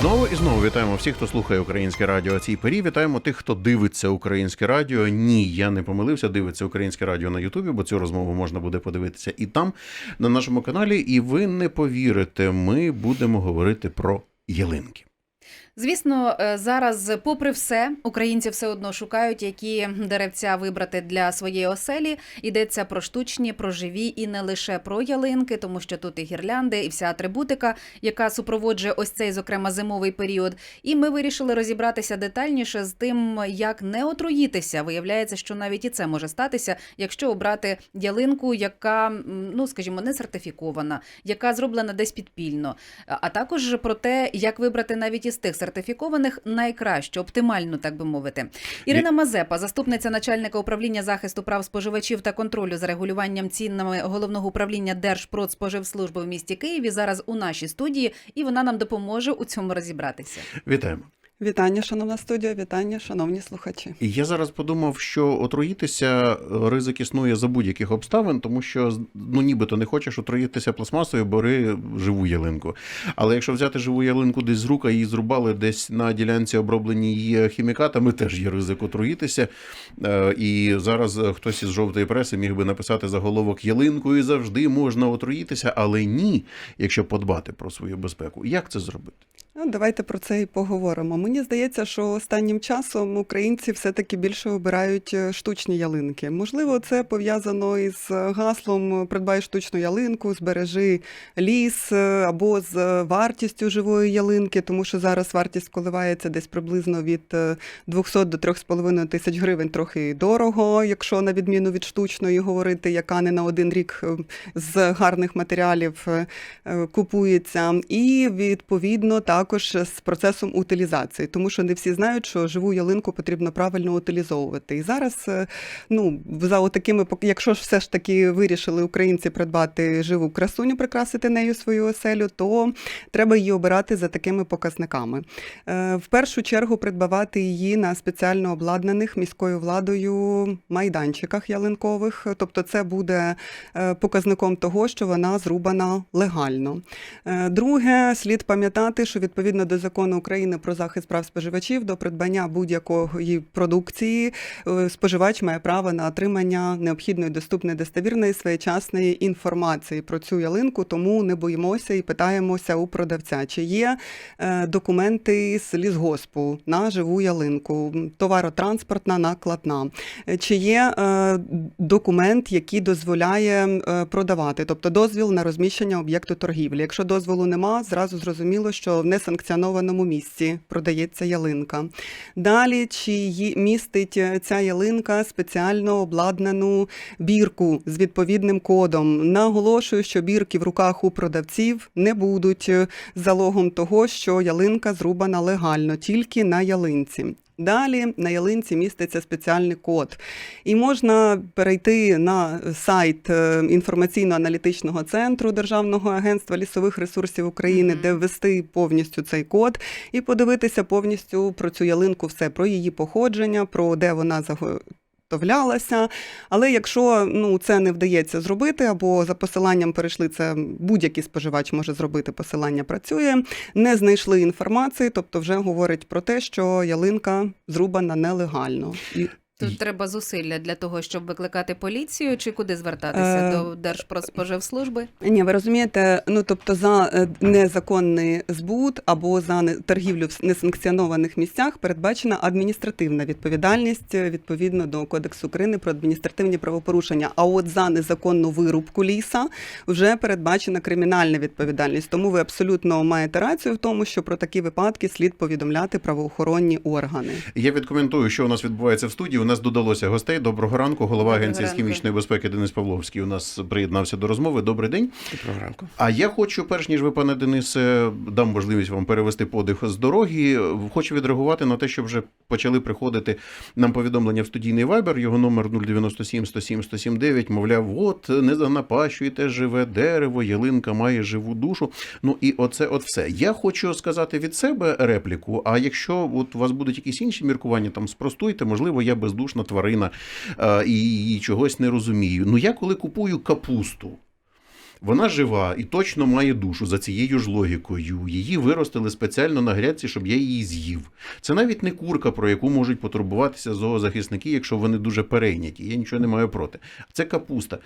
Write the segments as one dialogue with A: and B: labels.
A: Знову і знову вітаємо всіх, хто слухає українське радіо цій порі. Вітаємо тих, хто дивиться українське радіо. Ні, я не помилився. Дивиться українське радіо на Ютубі, бо цю розмову можна буде подивитися і там, на нашому каналі. І ви не повірите, ми будемо говорити про ялинки.
B: Звісно, е, зараз, попри все, українці все одно шукають, які деревця вибрати для своєї оселі. Йдеться про штучні, про живі і не лише про ялинки, тому що тут і гірлянди, і вся атрибутика, яка супроводжує ось цей, зокрема, зимовий період. І ми вирішили розібратися детальніше з тим, як не отруїтися. Виявляється, що навіть і це може статися, якщо обрати ялинку, яка, ну скажімо, не сертифікована, яка зроблена десь підпільно, а також про те, як вибрати навіть із тих сертифікованих найкраще, оптимально, так би мовити. Ірина Мазепа, заступниця начальника управління захисту прав споживачів та контролю за регулюванням цінами головного управління Держпродспоживслужби в місті Києві, зараз у нашій студії, і вона нам допоможе у цьому розібратися.
A: Вітаємо.
C: Вітання, шановна студія, вітання, шановні слухачі.
A: Я зараз подумав, що отруїтися е, ризик існує за будь-яких обставин, тому що ну нібито не хочеш отруїтися пластмасою, бери живу ялинку. Але якщо взяти живу ялинку десь з рук, а її зрубали десь на ділянці обробленій хімікатами, теж є ризик отруїтися. Е, І зараз е, хтось із жовтої преси міг би написати заголовок ялинкою завжди можна отруїтися, але ні, якщо подбати про свою безпеку. Як це зробити?
C: Ну, давайте про це і поговоримо. Мені здається, що останнім часом українці все-таки більше обирають е, штучні ялинки. Можливо, це пов'язано із гаслом Придбай штучну ялинку, збережи ліс е, або з вартістю живої ялинки, тому що зараз вартість коливається десь приблизно від е, 200 до 3,5 тисяч гривень. Трохи дорого, якщо на відміну від штучної говорити, яка не на один рік е, з гарних матеріалів е, е, купується. І відповідно також з процесом утилізації, тому що не всі знають, що живу ялинку потрібно правильно утилізовувати. І зараз, е, ну за отакими, пок- якщо ж все ж таки вирішили українці придбати живу красуню, прикрасити нею свою оселю, то треба її обирати за такими показниками. Е, В першу чергу придбавати її на спеціально обладнаних міською владою майданчиках ялинкових, тобто це буде е, показником того, що вона зрубана легально. Друге, слід пам'ятати, що відповідно до закону України про захист прав споживачів до придбання будь-якої продукції е, споживач має право на отримання необхідної, доступної, достовірної своєчасної інформації про цю ялинку, тому не боїмося і питаємося у продавця, чи є е, документи з лісгоспу на живу ялинку, товаротранспортна накладна, Е, чи є документ, який дозволяє продавати, тобто дозвіл на розміщення об'єкту торгівлі. Якщо дозволу нема, зразу зрозуміло, що в несанкціонованому місці продається ялинка. Далі, чи її містить е, ця ялинка спеціально обладнану бірку з відповідним кодом. Наголошую, що бірки в руках у продавців не будуть е, залогом того, що ялинка зрубана легально, тільки на ялинці. Далі на ялинці міститься спеціальний код, і можна перейти на сайт е, інформаційно-аналітичного центру Державного агентства лісових ресурсів України, де ввести повністю цей код і подивитися повністю про цю ялинку, все про її походження, про де вона заготовлялася. Але якщо ну це не вдається зробити, або за посиланням перейшли це будь-який споживач може зробити, посилання працює, не знайшли інформації, тобто вже говорить про те, що ялинка зрубана нелегально.
B: Тут треба зусилля для того, щоб викликати поліцію, чи куди звертатися
C: Е,
B: до Держпродспоживслужби?
C: Ні, ви розумієте, ну тобто за е, незаконний збут або за торгівлю в несанкціонованих місцях передбачена адміністративна відповідальність е, відповідно до Кодексу України про адміністративні правопорушення. А от за незаконну вирубку ліса вже передбачена кримінальна відповідальність. Тому ви абсолютно маєте рацію в тому, що про такі випадки слід повідомляти правоохоронні органи.
A: Я відкоментую, що у нас відбувається в студії. У нас додалося гостей. Доброго ранку. Голова
B: Доброго
A: агенції з хімічної безпеки Денис Павловський у нас приєднався до розмови. Добрий день.
D: Доброго ранку.
A: А я хочу, перш ніж ви, пане Денисе, дам можливість вам перевести подих з дороги. Хочу відреагувати на те, що вже почали приходити нам повідомлення в студійний вайбер. Його номер 097 107 179, Мовляв, от не занапащуйте живе дерево, ялинка має живу душу. Ну і оце от все. Я хочу сказати від себе репліку. А якщо от у вас будуть якісь інші міркування, там спростуйте, можливо, я бездушна тварина е, і, і чогось не розумію. Ну я коли купую капусту. Вона жива і точно має душу за цією ж логікою. Її виростили спеціально на грядці, щоб я її з'їв. Це навіть не курка, про яку можуть потурбуватися зоозахисники, якщо вони дуже перейняті. Я нічого не маю проти. Це капуста.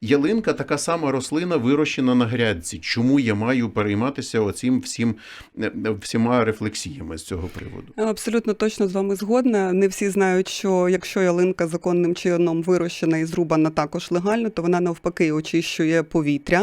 A: Ялинка така сама рослина, вирощена на грядці. Чому я маю перейматися оцим всім е, всіма рефлексіями з цього приводу?
C: Абсолютно точно з вами згодна. Не всі знають, що якщо ялинка законним чином вирощена і зрубана також легально, то вона навпаки очищує повітря,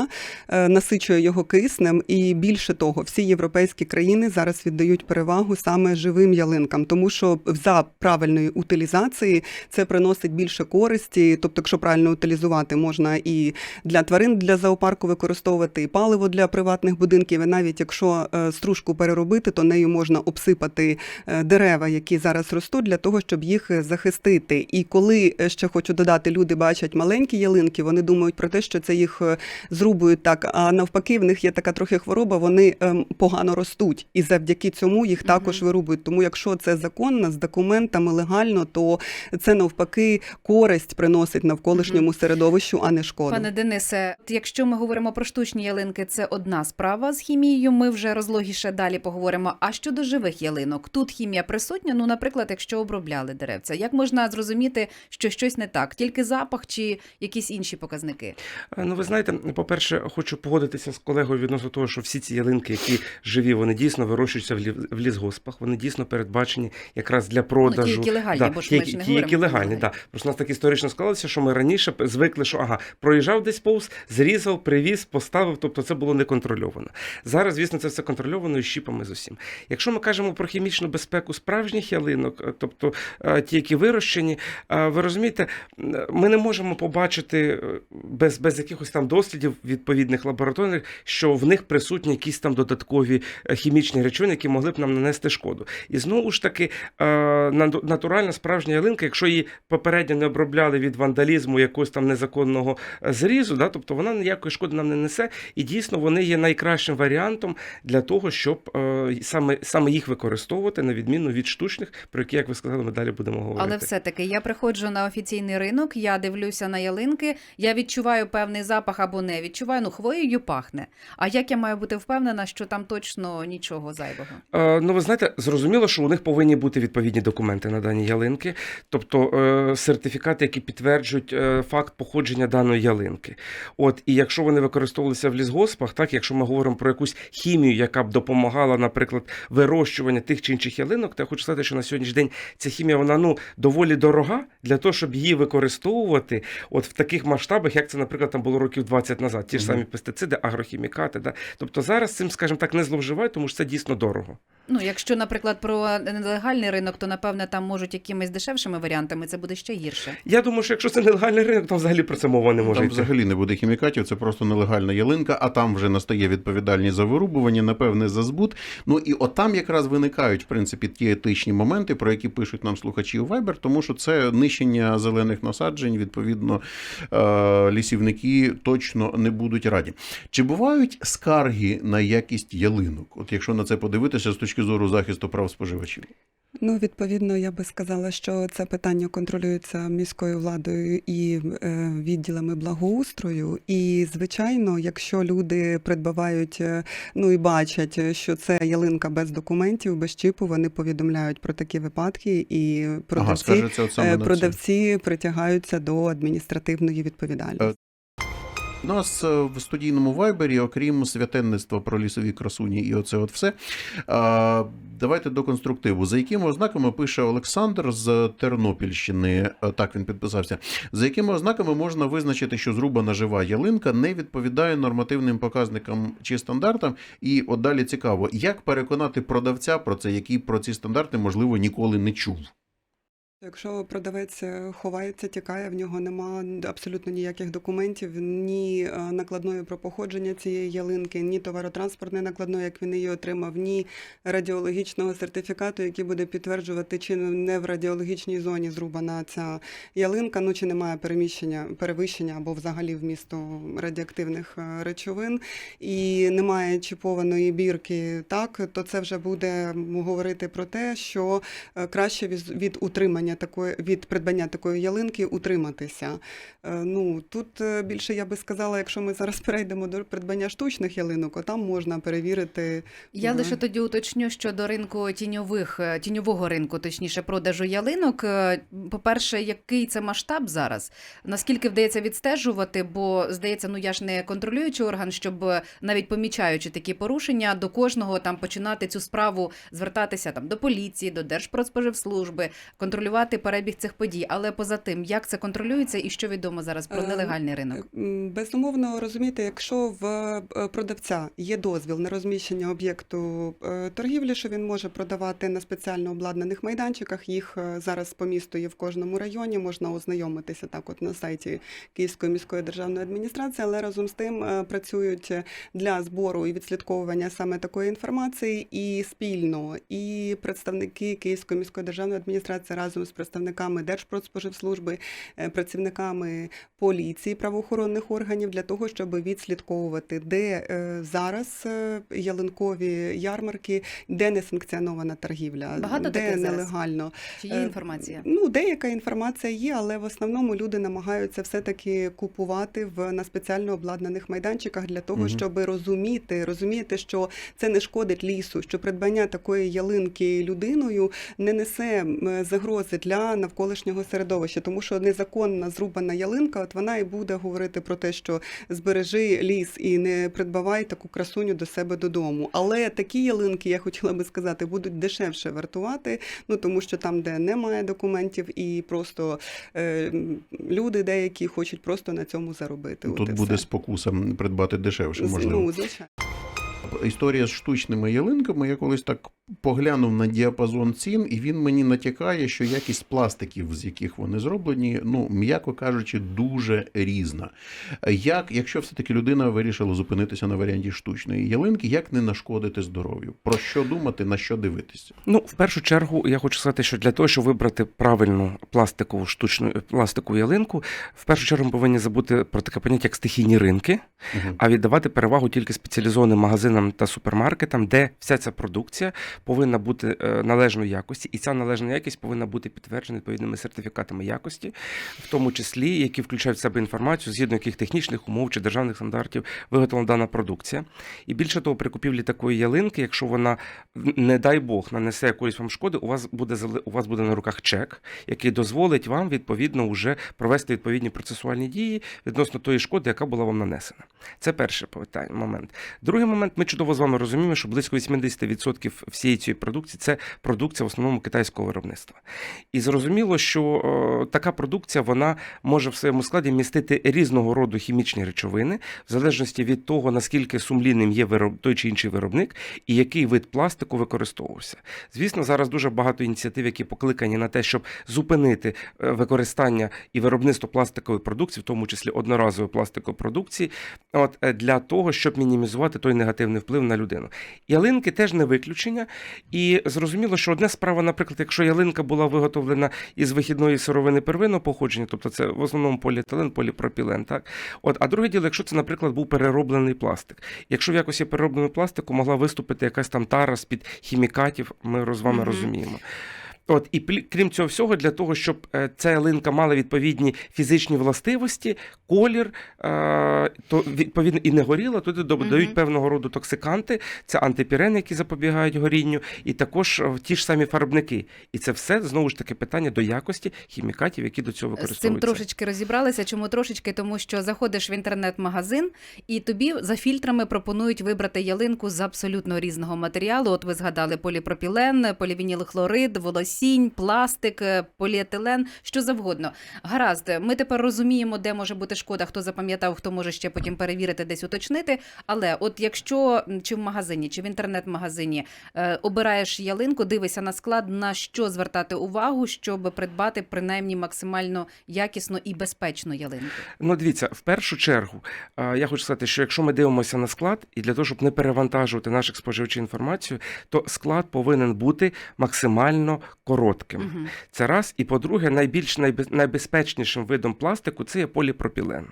C: е, насичує його киснем. І більше того, всі європейські країни зараз віддають перевагу саме живим ялинкам, тому що за правильної утилізації це приносить більше користі. Тобто, якщо правильно утилізувати, можна і для тварин для зоопарку використовувати, і паливо для приватних будинків. І навіть якщо е, стружку переробити, то нею можна обсипати е, дерева, які зараз ростуть, для того, щоб їх захистити. І коли ще хочу додати, люди бачать маленькі ялинки, вони думають про те, що це їх е, зрубують так. А навпаки, в них є така трохи хвороба, вони ем, погано ростуть, і завдяки цьому їх також вирубують. Тому, якщо це законно з документами легально, то це навпаки користь приносить навколишньому середовищу, а не шкоду.
B: Пане Денисе, якщо ми говоримо про штучні ялинки, це одна справа з хімією. Ми вже розлогіше далі поговоримо. А щодо живих ялинок, тут хімія присутня. Ну, наприклад, якщо обробляли деревця, як можна зрозуміти, що щось не так? Тільки запах чи якісь інші показники?
D: Е, Ну, ви знаєте, по-перше, хочу погодитися з колегою відносно того, що всі ці ялинки, які живі, вони дійсно вирощуються в лі- в лісгоспах, вони дійсно передбачені якраз для продажу.
B: Ну, ті, які легальні,
D: да,
B: бо ж
D: ті,
B: ми ж не
D: ті,
B: говоримо
D: які легальні, да. Просто у нас так історично склалося, що ми раніше звикли, що ага, проїжджав десь повз, зрізав, привіз, поставив, тобто це було неконтрольовано. Зараз, звісно, це все контрольовано і щіпами з усім. Якщо ми кажемо про хімічну безпеку справжніх ялинок, е, тобто е, ті, які вирощені, е, ви розумієте, ми не можемо побачити без, без якихось там дослідів відповідних лабораторних, що в них присутні якісь там додаткові е, хімічні речовини, які могли б нам нанести шкоду. І знову ж таки, е, натуральна справжня ялинка, якщо її попередньо не обробляли від вандалізму якогось там незаконного е, зрізу, да, тобто вона ніякої шкоди нам не несе, і дійсно вони є найкращим варіантом для того, щоб саме, саме їх використовувати на відміну від штучних, про які, як ви сказали, ми далі будемо говорити.
B: Але все-таки я приходжу на офіційний ринок, я дивлюся на ялинки, я відчуваю певний запах або не відчуваю. Ну, хвоєю пахне. А як я маю бути впевнена, що там точно нічого зайвого?
D: Е, Ну, ви знаєте, зрозуміло, що у них повинні бути відповідні документи на дані ялинки, тобто е, сертифікати, які підтверджують е, факт походження даної ялинки. От, і якщо вони використовувалися в лісгоспах, так, якщо ми говоримо про якусь хімію, яка б допомагала, наприклад, вирощуванню тих чи інших ялинок, то я хочу сказати, що на сьогоднішній день ця хімія вона ну доволі дорога для того, щоб її використовувати от в таких масштабах, як це, наприклад, там було років 20 назад. Ті ж самі пестициди, агрохімікати. Да? Тобто зараз цим, скажімо так, не зловживають, тому що це дійсно дорого.
B: Ну, якщо, наприклад, про нелегальний ринок, то напевне там можуть якимись дешевшими варіантами, це буде ще гірше.
D: Я думаю, що якщо це нелегальний ринок, то взагалі про це мова не може
A: Там
D: йти.
A: взагалі не буде хімікатів, це просто нелегальна ялинка, а там вже настає відповідальність за вирубування, напевне, за збут. Ну і отам якраз виникають, в принципі, ті етичні моменти, про які пишуть нам слухачі у Viber, тому що це нищення зелених насаджень, відповідно, е, лісівники точно не будуть раді. Чи бувають скарги на якість ялинок? От якщо на це подивитися з точки зору захисту прав споживачів?
C: Ну, відповідно, я би сказала, що це питання контролюється міською владою і е, відділами благоустрою. І, звичайно, якщо люди придбавають, е, ну і бачать, що це ялинка без документів, без чіпу, вони повідомляють про такі випадки, і
A: Ага,
C: продавці,
A: от саме
C: е, продавці притягаються до адміністративної відповідальності.
A: Нас е, в студійному вайбері, окрім святенництва про лісові красуні і оце от все. Давайте до конструктиву. За якими ознаками пише Олександр з Тернопільщини, е, так він підписався. За якими ознаками можна визначити, що зрубана жива ялинка не відповідає нормативним показникам чи стандартам? І от далі цікаво, як переконати продавця про це, який про ці стандарти можливо ніколи не чув.
C: Якщо продавець е, ховається, тікає, в нього нема абсолютно ніяких документів, ні е, накладної про походження цієї ялинки, ні товаротранспортної накладної, як він її отримав, ні радіологічного сертифікату, який буде підтверджувати, чи не в радіологічній зоні зрубана ця ялинка, ну чи немає переміщення, перевищення або взагалі вмісту радіоактивних е, речовин, і немає чіпованої бірки, так то це вже буде говорити про те, що краще від утримання придбання такої від придбання такої ялинки утриматися. Е, Ну тут е, більше я би сказала, якщо ми зараз перейдемо до придбання штучних ялинок, от там можна перевірити.
B: Я
C: в-
B: лише тоді уточню щодо ринку тіньових е, тіньового ринку, точніше продажу ялинок. По-перше, який це масштаб зараз? Наскільки вдається відстежувати? Бо здається, ну я ж не контролюючий орган, щоб навіть помічаючи такі порушення, до кожного там починати цю справу звертатися там до поліції, до Держпродспоживслужби, контролювати перебіг цих подій. Але поза тим, як це контролюється і що відомо зараз про
C: Е,
B: нелегальний ринок?
C: Безумовно, розумієте, якщо в е, продавця є дозвіл на розміщення об'єкту е, торгівлі, що він може продавати на спеціально обладнаних майданчиках, їх зараз по місту є в кожному районі, можна ознайомитися так от на сайті Київської міської державної адміністрації, але разом з тим працюють для збору і відслідковування саме такої інформації і спільно, і представники Київської міської державної адміністрації разом з представниками Держпродспоживслужби, е, працівниками поліції, правоохоронних органів для того, щоб відслідковувати, де е, зараз е, ялинкові ярмарки, де несанкціонована торгівля,
B: Багато
C: де
B: таких зараз?
C: нелегально.
B: Чи є інформація?
C: Ну, деяка інформація є, але в основному люди намагаються все-таки купувати в на спеціально обладнаних майданчиках для того,
A: Мгм.
C: щоб розуміти, розуміти, що це не шкодить лісу, що придбання такої ялинки людиною не несе м, загрози для навколишнього середовища, тому що незаконна зрубана ялинка, от вона і буде говорити про те, що збережи ліс і не придбавай таку красуню до себе додому. Але такі ялинки, я хотіла би сказати, будуть дешевше вартувати, ну тому що там, де немає документів, і просто е, люди деякі хочуть просто на цьому заробити.
A: Тут буде
C: все.
A: спокуса придбати дешевше, можливо.
C: Ну, звичайно.
A: Історія з штучними ялинками. Я колись так поглянув на діапазон цін, і він мені натякає, що якість пластиків, з яких вони зроблені, ну м'яко кажучи, дуже різна. Як, якщо все-таки людина вирішила зупинитися на варіанті штучної ялинки, як не нашкодити здоров'ю? Про що думати, на що дивитися?
D: Ну, в першу чергу, я хочу сказати, що для того, щоб вибрати правильну пластикову штучну пластикову ялинку, в першу чергу ми повинні забути про таке поняття, як стихійні ринки,
A: Угу.
D: а віддавати перевагу тільки спеціалізованим магазинам та супермаркетам, де вся ця продукція повинна бути е, належної якості, і ця належна якість повинна бути підтверджена відповідними сертифікатами якості, в тому числі, які включають в себе інформацію, згідно яких технічних умов чи державних стандартів виготовлена дана продукція. І більше того, при купівлі такої ялинки, якщо вона, не дай Бог, нанесе якоїсь вам шкоди, у вас буде у вас буде на руках чек, який дозволить вам відповідно вже провести відповідні процесуальні дії відносно тої шкоди, яка була вам нанесена. Це перший момент. Другий момент, ми чудово з вами розуміємо, що близько 80% всієї цієї продукції це продукція в основному китайського виробництва. І зрозуміло, що е, така продукція вона може в своєму складі містити різного роду хімічні речовини, в залежності від того, наскільки сумлінним є вироб, той чи інший виробник і який вид пластику використовувався. Звісно, зараз дуже багато ініціатив, які покликані на те, щоб зупинити е, використання і виробництво пластикової продукції, в тому числі одноразової пластикової продукції, от е, для того, щоб мінімізувати той негативний вплив на людину. Ялинки теж не виключення, і зрозуміло, що одна справа, наприклад, якщо ялинка була виготовлена із вихідної сировини первинного походження, тобто це в основному поліетилен, поліпропілен, так от, а друге діло, якщо це, наприклад, був перероблений пластик. Якщо в якості переробленого пластику могла виступити якась там тара з-під хімікатів, ми з вами
B: Мгм.
D: розуміємо. От і крім цього всього, для того, щоб е, ця ялинка мала відповідні фізичні властивості, колір, е, то відповідно і не горіла, туди додають
B: Мгм.
D: певного роду токсиканти, це антипірени, які запобігають горінню, і також е, ті ж самі фарбники. І це все знову ж таки питання до якості хімікатів, які до цього
B: З цим трошечки розібралися. Чому трошечки? Тому що заходиш в інтернет-магазин, і тобі за фільтрами пропонують вибрати ялинку з абсолютно різного матеріалу. От ви згадали поліпропілен, полівінілхлорид, волосінь, пластик, е, поліетилен, що завгодно. Гаразд, ми тепер розуміємо, де може бути шкода, хто запам'ятав, хто може ще потім перевірити, десь уточнити. Але от якщо чи в магазині, чи в інтернет-магазині е, обираєш ялинку, дивишся на склад, на що звертати увагу, щоб придбати принаймні максимально якісну і безпечну ялинку.
D: Ну, дивіться, в першу чергу, я хочу сказати, що якщо ми дивимося на склад, і для того, щоб не перевантажувати наших споживачів інформацію, то склад повинен бути максимально коротким.
B: Угу.
D: Це раз. І по-друге, найбільш найбезпечнішим видом пластику це є поліпропілен.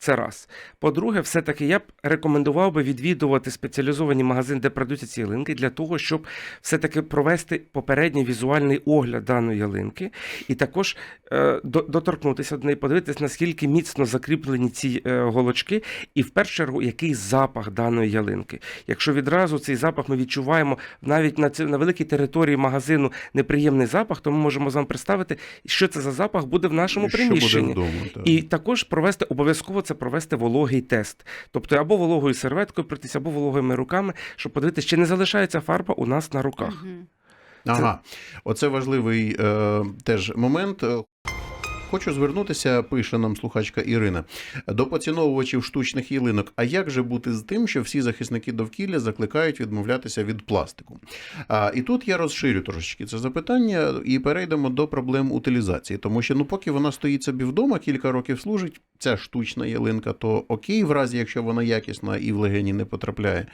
D: Це раз. По-друге, все-таки я б рекомендував би відвідувати спеціалізовані магазини, де продаються ці ялинки, для того, щоб все-таки провести попередній візуальний огляд даної ялинки, і також е, доторкнутися до неї, подивитися, наскільки міцно закріплені ці е, голочки, і в першу чергу, який запах даної ялинки. Якщо відразу цей запах ми відчуваємо навіть на, ці- на великій території магазину неприємний запах, то ми можемо з вами представити, що це за запах буде в нашому
A: що
D: приміщенні.
A: буде вдома. Так.
D: І також провести обов'язково це провести вологий тест, тобто або вологою серветкою пройтися, або вологими руками, щоб подивитися, чи не залишається фарба у нас на руках.
A: Ага, оце важливий е, теж момент. Хочу звернутися, пише нам слухачка Ірина, до поціновувачів штучних ялинок. А як же бути з тим, що всі захисники довкілля закликають відмовлятися від пластику? А, і тут я розширю трошечки це запитання і перейдемо до проблем утилізації. Тому що ну, поки вона стоїть собі вдома, кілька років служить, ця штучна ялинка, то окей, в разі, якщо вона якісна і в легені не потрапляє,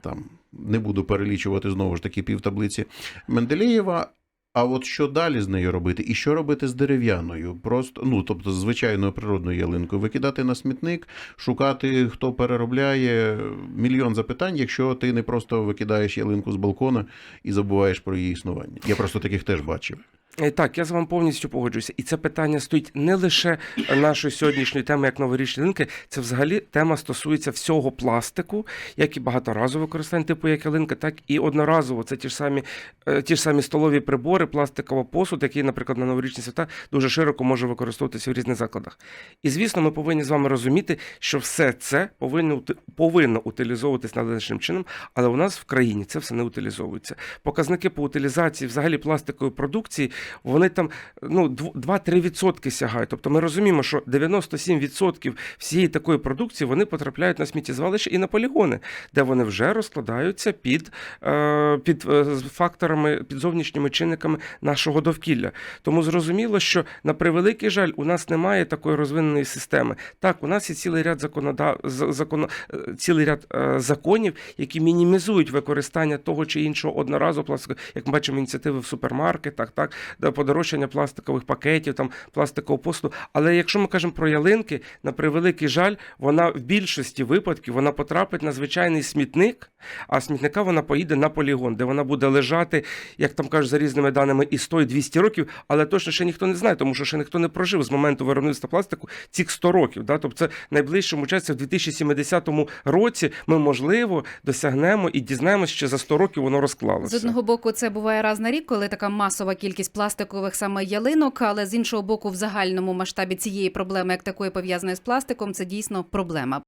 A: там не буду перелічувати знову ж таки півтаблиці Менделєєва. А от що далі з нею робити? І що робити з дерев'яною? Просто ну тобто звичайною природною ялинкою, викидати на смітник, шукати, хто переробляє мільйон запитань, якщо ти не просто викидаєш ялинку з балкона і забуваєш про її існування. Я просто таких теж бачив.
D: Е, Так, я з вами повністю погоджуюся. І це питання стоїть не лише нашої сьогоднішньої теми, як новорічні ялинки, це взагалі тема стосується всього пластику, як і багаторазове використання, типу як ялинка, так і одноразово. Це ті ж самі, е, ті ж самі столові прибори, пластикова посуд, який, наприклад, на новорічні свята дуже широко може використовуватися в різних закладах. І звісно, ми повинні з вами розуміти, що все це повинно повинно утилізовуватись належним чином, але у нас в країні це все не утилізовується. Показники по утилізації взагалі пластикової продукції вони там ну, 2-3% сягають. Тобто ми розуміємо, що 97% всієї такої продукції вони потрапляють на сміттєзвалище і на полігони, де вони вже розкладаються під, е, під е, факторами, під зовнішніми чинниками нашого довкілля. Тому зрозуміло, що на превеликий жаль, у нас немає такої розвиненої системи. Так, у нас є цілий ряд законодав... з- законо... е, цілий ряд законів, які мінімізують використання того чи іншого одноразового пластику, як ми бачимо ініціативи в супермаркетах, так да, подорожчання пластикових пакетів, там пластикового посуду. Але якщо ми кажемо про ялинки, на превеликий жаль, вона в більшості випадків вона потрапить на звичайний смітник, а смітника вона поїде на полігон, де вона буде лежати, як там кажуть, за різними даними, і 100, і 200 років, але точно ще ніхто не знає, тому що ще ніхто не прожив з моменту виробництва пластику цих 100 років. Да? Тобто це найближчому часі в 2070 році ми, можливо, досягнемо і дізнаємося, що за 100 років воно розклалося.
B: З одного боку, це буває раз на рік, коли така масова кількість пластикових саме ялинок, але з іншого боку, в загальному масштабі цієї проблеми, як такої пов'язаної з пластиком, це дійсно проблема.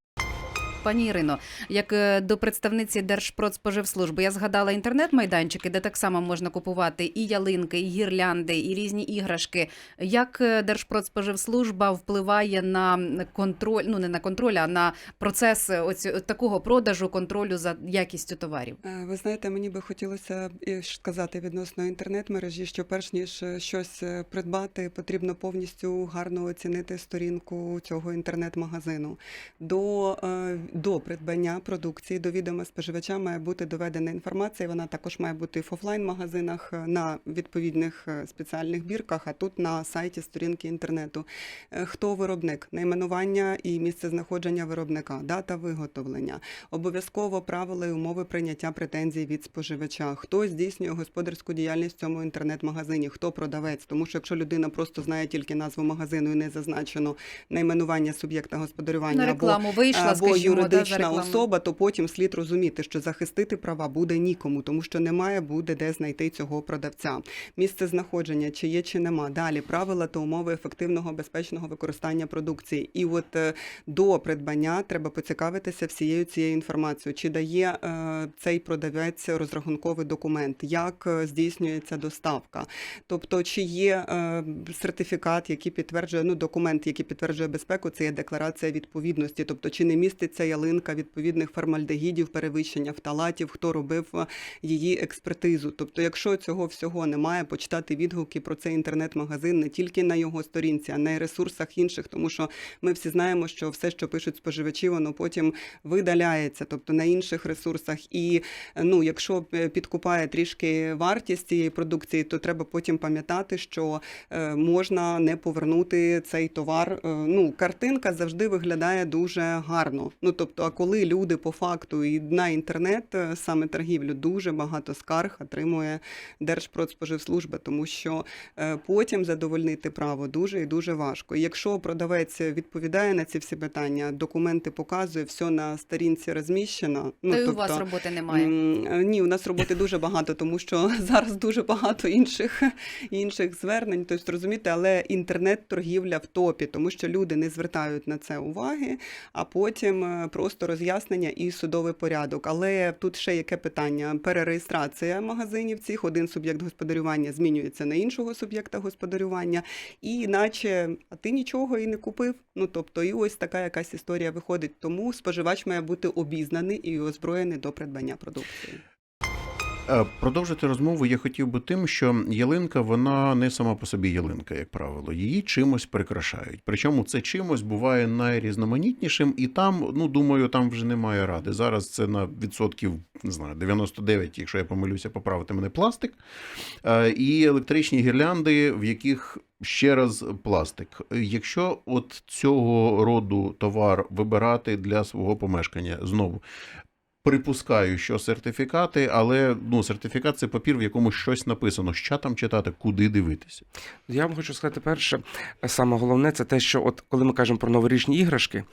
B: Пані Ірино, як е, до представниці Держпродспоживслужби, я згадала інтернет-майданчики, де так само можна купувати і ялинки, і гірлянди, і різні іграшки. Як е, Держпродспоживслужба впливає на контроль, ну не на контроль, а на процес е, оці, такого продажу, контролю за якістю товарів?
C: Ви знаєте, мені би хотілося сказати відносно інтернет-мережі, що перш ніж щось придбати, потрібно повністю гарно оцінити сторінку цього інтернет-магазину. До, до придбання продукції до відома споживача має бути доведена інформація. Вона також має бути в офлайн-магазинах е, на відповідних е, спеціальних бірках, а тут на сайті сторінки інтернету. Е, Хто виробник, найменування і місце знаходження виробника, дата виготовлення, обов'язково правила і умови прийняття претензій від споживача. Хто здійснює господарську діяльність в цьому інтернет-магазині, хто продавець. Тому що якщо людина просто знає тільки назву магазину і не зазначено найменування суб'єкта господарювання
B: На
C: або
B: рекламу вийшла,
C: або
B: скажімо,
C: юридична особа, то потім слід розуміти, що захистити права буде нікому, тому що немає буде де знайти цього продавця. Місце знаходження, чи є, чи нема. Далі правила та умови ефективного безпечного використання продукції. І от е, до придбання треба поцікавитися всією цією інформацією, чи дає е, цей продавець розрахунковий документ, як е, здійснюється доставка. Тобто, чи є е, сертифікат, який підтверджує ну документ, який підтверджує безпеку, це є декларація відповідності. Тобто, чи не міститься ялинка відповідних формальдегідів, перевищення фталатів, хто робив е, її експертизу. Тобто, якщо цього всього немає, почитати відгуки про цей інтернет-магазин не тільки на його сторінці, а на ресурсах інших, тому що ми всі знаємо, що все, що пишуть споживачі, воно потім видаляється, тобто на інших ресурсах. І ну, якщо е, підкупає трішки вартість цієї продукції, то треба потім пам'ятати, що е, можна не повернути цей товар. Ну, картинка завжди виглядає дуже гарно. Ну тобто, а коли люди по факту і на інтернет, е, саме торгівлю, дуже багато скарг отримує Держпродспоживслужба, тому що е, потім задовольнити право дуже і дуже важко. І якщо продавець відповідає на ці всі питання, документи показує, все на сторінці розміщено. Ну
B: Та й у
C: тобто,
B: вас роботи немає.
C: Е, Ні, у нас роботи дуже багато, тому що зараз дуже багато інших, інших звернень. Тобто розумієте, але інтернет-торгівля в топі, тому що люди не звертають на це уваги, а потім просто роз'яснення і судовий порядок. Але тут ще яке питання: перереєстрація магазинів цих один суб'єкт господарювання змінюється на іншого суб'єкта господарювання, і іначе а ти нічого і не купив. Ну тобто, і ось така якась історія виходить. Тому споживач має бути обізнаний і озброєний до придбання продукції.
A: Е, Продовжити розмову я хотів би тим, що ялинка вона не сама по собі ялинка, як правило, її чимось прикрашають. Причому це чимось буває найрізноманітнішим, і там, ну думаю, там вже немає ради. Зараз це на відсотків не знаю, 99, якщо я помилюся, поправити мене пластик, Е, і електричні гірлянди, в яких ще раз пластик. Якщо от цього роду товар вибирати для свого помешкання, знову Припускаю, що сертифікати, але ну сертифікат це папір, в якому щось написано. Що там читати, куди дивитися.
D: Я вам хочу сказати перше, саме головне, це те, що от коли ми кажемо про новорічні іграшки,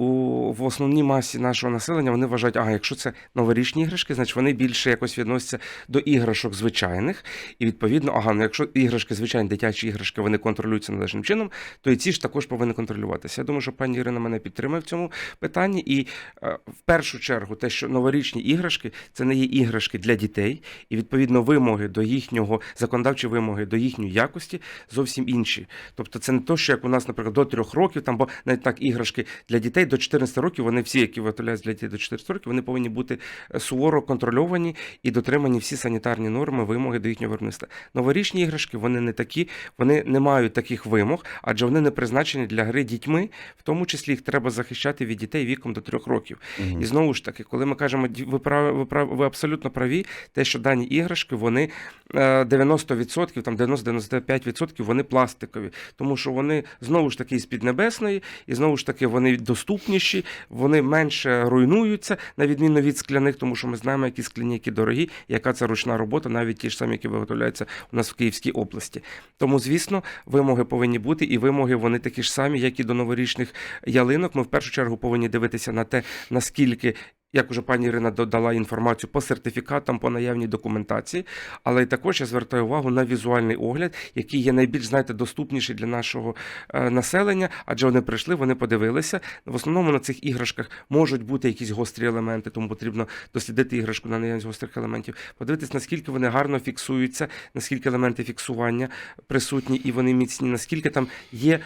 D: у в основній масі нашого населення вони вважають, ага, якщо це новорічні іграшки, значить вони більше якось відносяться до іграшок звичайних. І відповідно, ага, ну якщо іграшки, звичайні дитячі іграшки, вони контролюються належним чином, то і ці ж також повинні контролюватися. Я думаю, що пані Ірина мене підтримує в цьому питанні. І е, в першу чергу, те, що новорічні іграшки це не є іграшки для дітей, і відповідно вимоги до їхнього законодавчі вимоги до їхньої якості зовсім інші. Тобто, це не то, що як у нас, наприклад, до трьох років, там бо навіть так іграшки для дітей до 14 років, вони всі, які виготовляють для дітей до 14 років, вони повинні бути е, суворо контрольовані і дотримані всі санітарні норми, вимоги до їхнього виробництва. Новорічні іграшки вони не такі, вони не мають таких вимог, адже вони не призначені для гри дітьми, в тому числі їх треба захищати від дітей віком до трьох років. І знову ж таки, коли ми кажемо, ви прав, ви прав, ви абсолютно праві, те, що дані іграшки, вони е, 90%, там 90-95% вони пластикові, тому що вони знову ж таки з піднебесної, і знову ж таки вони доступніші, вони менше руйнуються, на відміну від скляних, тому що ми знаємо, які скляні, які дорогі, яка це ручна робота, навіть ті ж самі, які виготовляються у нас в Київській області. Тому, звісно, вимоги повинні бути, і вимоги вони такі ж самі, як і до новорічних ялинок. Ми в першу чергу повинні дивитися на те, наскільки. Як уже пані Ірина додала інформацію по сертифікатам, по наявній документації, але також я звертаю увагу на візуальний огляд, який є найбільш знаєте, доступніший для нашого е, населення, адже вони прийшли, вони подивилися. В основному на цих іграшках можуть бути якісь гострі елементи, тому потрібно дослідити іграшку на наявність гострих елементів, подивитись, наскільки вони гарно фіксуються, наскільки елементи фіксування присутні і вони міцні, наскільки там є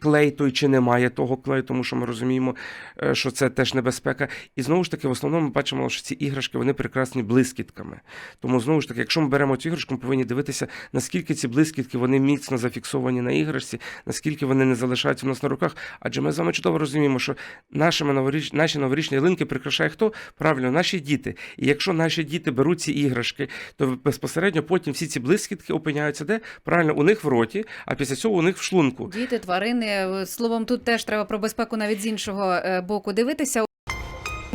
D: клей той чи немає того клею, тому що ми розуміємо, е, що це теж небезпека. І знову ж таки, в основному ми бачимо, що ці іграшки вони прекрасні блискітками. Тому знову ж таки, якщо ми беремо цю іграшку, ми повинні дивитися, наскільки ці блискітки вони міцно зафіксовані на іграшці, наскільки вони не залишаються у нас на руках. Адже ми з вами чудово розуміємо, що нашими новоріч... наші новорічні ялинки прикрашає хто? Правильно, наші діти. І якщо наші діти беруть ці іграшки, то безпосередньо потім всі ці блискітки опиняються де? Правильно, у них в роті, а після цього у них в шлунку.
B: Діти, тварини. е, Словом, тут теж треба про безпеку навіть з іншого е, боку дивитися.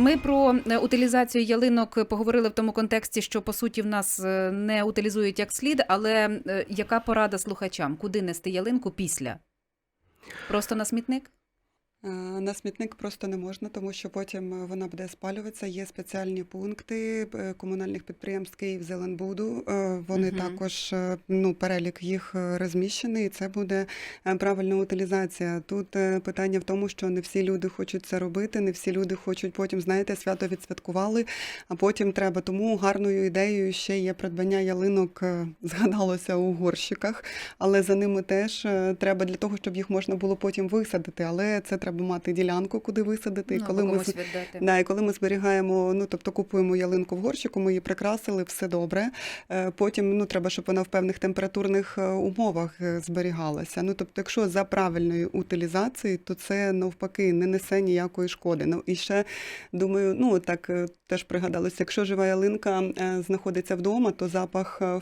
B: Ми про е, утилізацію ялинок поговорили в тому контексті, що по суті в нас е, не утилізують як слід, але е, яка порада слухачам? Куди нести ялинку після? Просто на смітник?
C: Е, На смітник просто не можна, тому що потім е, вона буде спалюватися. Є спеціальні пункти е, комунальних підприємств Київ Зеленбуду. Вони
B: Мгм.
C: також ну, перелік їх розміщений, і це буде правильна утилізація. Тут питання в тому, що не всі люди хочуть це робити, не всі люди хочуть потім, знаєте, свято відсвяткували, а потім треба. Тому гарною ідеєю ще є придбання ялинок, згадалося у горщиках, але за ними теж треба для того, щоб їх можна було потім висадити. Але це треба треба мати ділянку, куди висадити.
B: Ну,
C: коли ми
B: віддати.
C: Да, і коли ми зберігаємо, ну тобто купуємо ялинку в горщику, ми її прикрасили, все добре. Е, Потім ну треба, щоб вона в певних температурних е, умовах е, зберігалася. Ну тобто, якщо за правильної утилізації, то це навпаки не несе ніякої шкоди. Ну і ще думаю, ну так теж пригадалося, якщо жива ялинка знаходиться вдома, то запах е,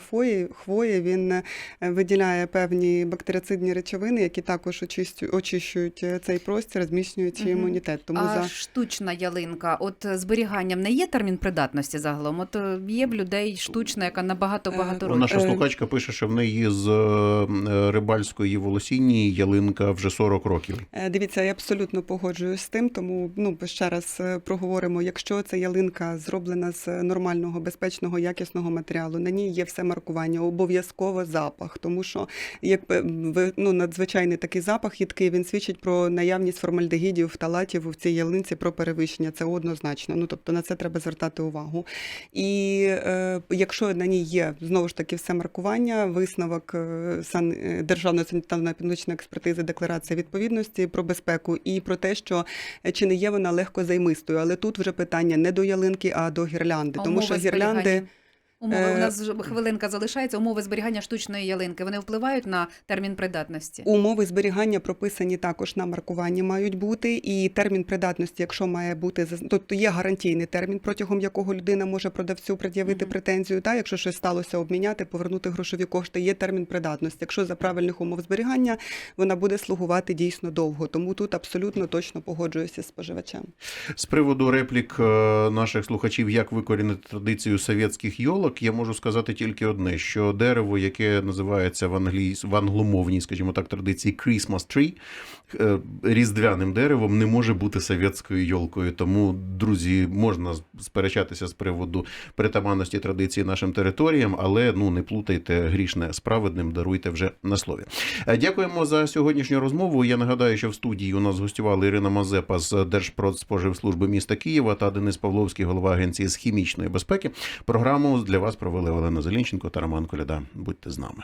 C: хвої, він виділяє певні бактерицидні речовини, які також очищують цей простір, зміщують
B: Мгм.
C: імунітет. Тому
B: а
C: за
B: штучна ялинка, от е, зберіганням не є термін придатності загалом? От е, є в людей штучна, яка набагато
C: Е,
B: багато
A: Ну, Наша.
C: Е,
A: слухачка пише, що в неї з е, рибальської волосінні ялинка вже 40 років.
C: Е, Дивіться, я абсолютно погоджуюсь з тим, тому ну ще раз е, проговоримо. Якщо ця ялинка зроблена з нормального, безпечного, якісного матеріалу, на ній є все маркування, обов'язково запах, тому що як ви ну надзвичайний такий запах їдкий, він свідчить про наявність формальдегідів, фталатів в цій ялинці про перевищення. Це однозначно. Ну тобто на це треба звертати увагу. І е, якщо на ній є знову ж таки все маркування, висновок е, сан е, державної санітарно економічної експертизи, декларація відповідності про безпеку і про те, що е, чи не є вона легко займистою. Але тут вже питання не до ялинки, а до гірлянди,
B: А
C: тому що гірлянди.
B: Умови,
C: Е,
B: у нас хвилинка залишається. Умови зберігання штучної ялинки. Вони впливають на термін придатності.
C: Умови зберігання прописані також на маркуванні мають бути, і термін придатності, якщо має бути тобто є гарантійний термін, протягом якого людина може продавцю пред'явити
B: Мгм.
C: претензію. Та якщо щось сталося, обміняти, повернути грошові кошти. Є термін придатності. Якщо за правильних умов зберігання, вона буде слугувати дійсно довго. Тому тут абсолютно точно погоджуюся з споживачем.
A: З приводу реплік е, наших слухачів, як викорінити традицію совєтських йолок, я можу сказати тільки одне: що дерево, яке називається в англійсь в англомовній, скажімо так, традиції Christmas tree, різдвяним деревом не може бути совєтською йолкою. Тому, друзі, можна сперечатися з приводу притаманності традиції нашим територіям, але ну не плутайте грішне з праведним, даруйте вже на слові. Е, Дякуємо за сьогоднішню розмову. Я нагадаю, що в студії у нас гостювали Ірина Мазепа з Держпродспоживслужби міста Києва та Денис Павловський, голова агенції з хімічної безпеки. Програму для вас провели Олена Зелінченко та Роман Коляда. Будьте з нами.